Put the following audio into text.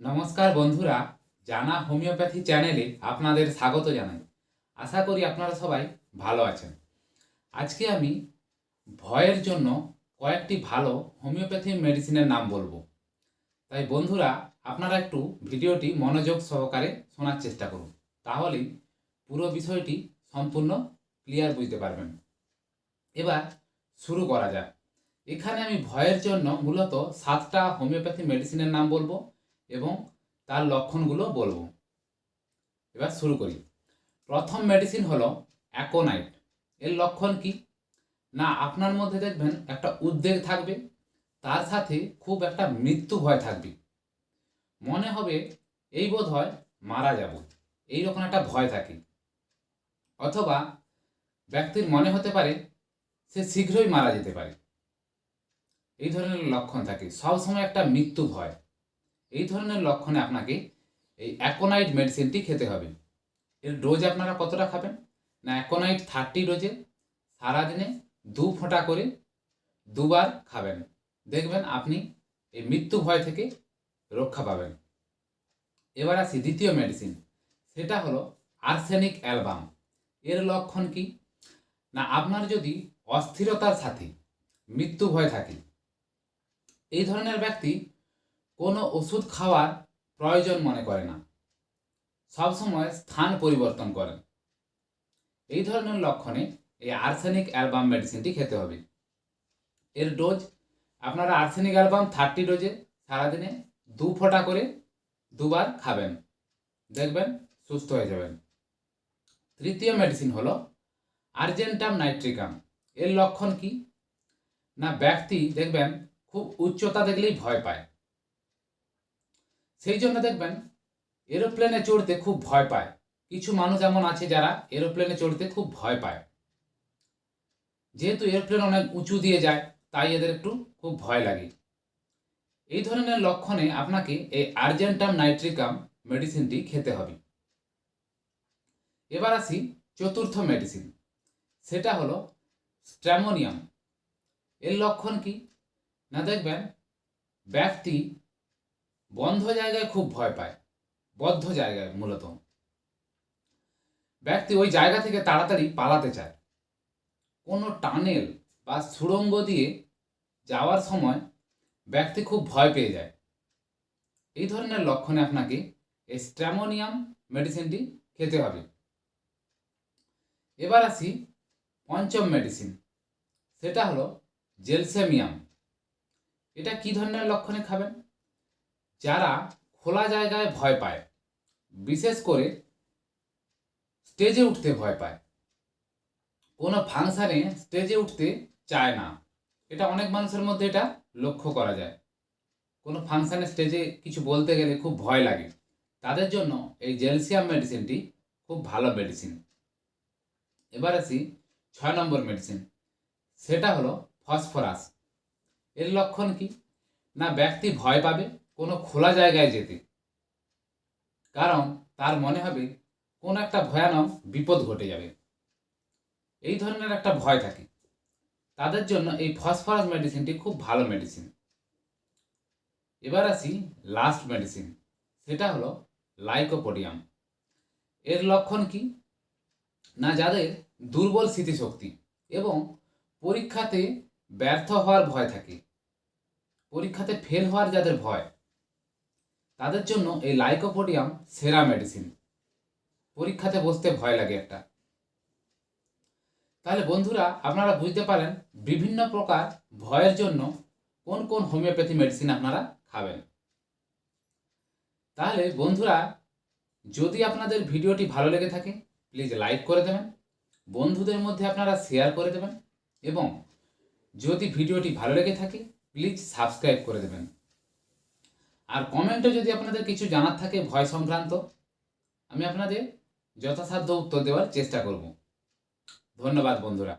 নমস্কার বন্ধুরা, জানা হোমিওপ্যাথি চ্যানেলে আপনাদের স্বাগত জানাই। আশা করি আপনারা সবাই ভালো আছেন। আজকে আমি ভয়ের জন্য কয়েকটি ভালো হোমিওপ্যাথি মেডিসিনের নাম বলব। তাই বন্ধুরা, আপনারা একটু ভিডিওটি মনোযোগ সহকারে শোনার চেষ্টা করুন। তাহলেই পুরো বিষয়টি সম্পূর্ণ ক্লিয়ার বুঝতে পারবেন। এবার শুরু করা যাক। এখানে আমি ভয়ের জন্য মূলত সাতটা হোমিওপ্যাথি মেডিসিনের নাম বলব। এবং তার লক্ষণগুলো বলব। এবার শুরু করি। প্রথম মেডিসিন হলো অ্যাকোনাইট এর লক্ষণ কি? না, আপনার মধ্যে দেখবেন একটা উদ্বেগ থাকবে, তার সাথে খুব একটা মৃত্যু ভয় থাকবে। মনে হবে এই বোধ হয় মারা যাব, এইরকম একটা ভয় থাকে। অথবা ব্যক্তির মনে হতে পারে সে শীঘ্রই মারা যেতে পারে। এই ধরনের লক্ষণ থাকে। সবসময় একটা মৃত্যু ভয়। এই ধরনের লক্ষণে আপনাকে এই অ্যাকোনাইট মেডিসিনটি খেতে হবে। এর ডোজ আপনারা কতটা খাবেন? না, অ্যাকোনাইট থার্টি ডোজে সারাদিনে দু ফোঁটা করে দুবার খাবেন। দেখবেন আপনি এই মৃত্যু ভয় থেকে রক্ষা পাবেন। এবার আসি দ্বিতীয় মেডিসিন, সেটা হলো আর্সেনিক অ্যালবাম। এর লক্ষণ কি? না, আপনার যদি অস্থিরতার সাথে মৃত্যু ভয় থাকে, এই ধরনের ব্যক্তি কোনো ওষুধ খাওয়ার প্রয়োজন মনে করে না। সবসময় স্থান পরিবর্তন করেন। এই ধরনের লক্ষণে এই আর্সেনিক অ্যালবাম মেডিসিনটি খেতে হবে। এর ডোজ, আপনারা আর্সেনিক অ্যালবাম থার্টি ডোজে সারাদিনে দু ফোঁটা করে দুবার খাবেন। দেখবেন সুস্থ হয়ে যাবেন। তৃতীয় মেডিসিন হলো আর্জেন্টাম নাইট্রিকাম। এর লক্ষণ কি? না, ব্যক্তি দেখবেন খুব উচ্চতা দেখলেই ভয় পায়। সেই জন্য দেখবেন এরোপ্লেনে চড়তে খুব ভয় পায়। কিছু মানুষ এমন আছে যারা এরোপ্লেনে চড়তে খুব ভয় পায়। যেহেতু এরোপ্লেন অনেক উঁচু দিয়ে যায়, তাই এদের একটু খুব ভয় লাগে। এই ধরনের লক্ষণে আপনাকে এই আর্জেন্টাম নাইট্রিকাম মেডিসিনটি খেতে হবে। এবার আসি চতুর্থ মেডিসিন সেটা হলো স্ট্র্যামোনিয়াম এর লক্ষণ কি? না দেখবেন ব্যক্তি বন্ধ জায়গায় খুব ভয় পায়। বদ্ধ জায়গায় মূলত। ব্যক্তি ওই জায়গা থেকে তাড়াতাড়ি পালাতে চায়। কোনো টানেল বা সুড়ঙ্গ দিয়ে যাওয়ার সময় ব্যক্তি খুব ভয় পেয়ে যায়। এই ধরনের লক্ষণে আপনাকে স্ট্র্যামোনিয়াম মেডিসিনটি খেতে হবে। এবার আসি পঞ্চম মেডিসিন। সেটা হলো জেলসেমিয়াম। এটা কি ধরনের লক্ষণে খাবেন? যারা খোলা জায়গায় ভয় পায়, বিশেষ করে স্টেজে উঠতে ভয় পায়। কোনো ফাংশানে স্টেজে উঠতে চায় না। এটা অনেক মানুষের মধ্যে এটা লক্ষ্য করা যায়। কোনো ফাংশানে স্টেজে কিছু বলতে গেলে খুব ভয় লাগে। তাদের জন্য এই জেলসিয়াম মেডিসিনটি খুব ভালো মেডিসিন এবার আসি ছয় নম্বর মেডিসিন সেটা হলো ফসফরাস এর লক্ষণ কি? না ব্যক্তি ভয় পাবে কোনো খোলা জায়গায় যেতে। কারণ তার মনে হবে কোন একটা ভয়ানক বিপদ ঘটে যাবে। এই ধরনের একটা ভয় থাকে। তাদের জন্য এই ফসফরাস মেডিসিনটি খুব ভালো মেডিসিন এবার আসি লাস্ট মেডিসিন সেটা হলো লাইকোপোডিয়াম এর লক্ষণ কি? না, যাদের দুর্বল স্মৃতিশক্তি এবং পরীক্ষাতে ব্যর্থ হওয়ার ভয় থাকে। পরীক্ষাতে ফেল হওয়ার যাদের ভয় তাদের জন্য এই লাইকোপোডিয়াম সেরা মেডিসিন পরীক্ষাতে বসতে ভয় লাগে একটা। তাহলে বন্ধুরা, আপনারা বুঝতে পারেন বিভিন্ন প্রকার ভয়ের জন্য কোন কোন হোমিওপ্যাথি মেডিসিন আপনারা খাবেন। তাহলে বন্ধুরা, যদি আপনাদের ভিডিওটি ভালো লেগে থাকে প্লিজ লাইক করে দেবেন। বন্ধুদের মধ্যে আপনারা শেয়ার করে দেবেন। এবং যদি ভিডিওটি ভালো লেগে থাকে প্লিজ সাবস্ক্রাইব করে দেবেন। আর কমেন্টে যদি আপনাদের কিছু জানার থাকে ভয় সংক্রান্ত, আমি আপনাদের যথাসাধ্য উত্তর দেওয়ার চেষ্টা করব। ধন্যবাদ বন্ধুরা।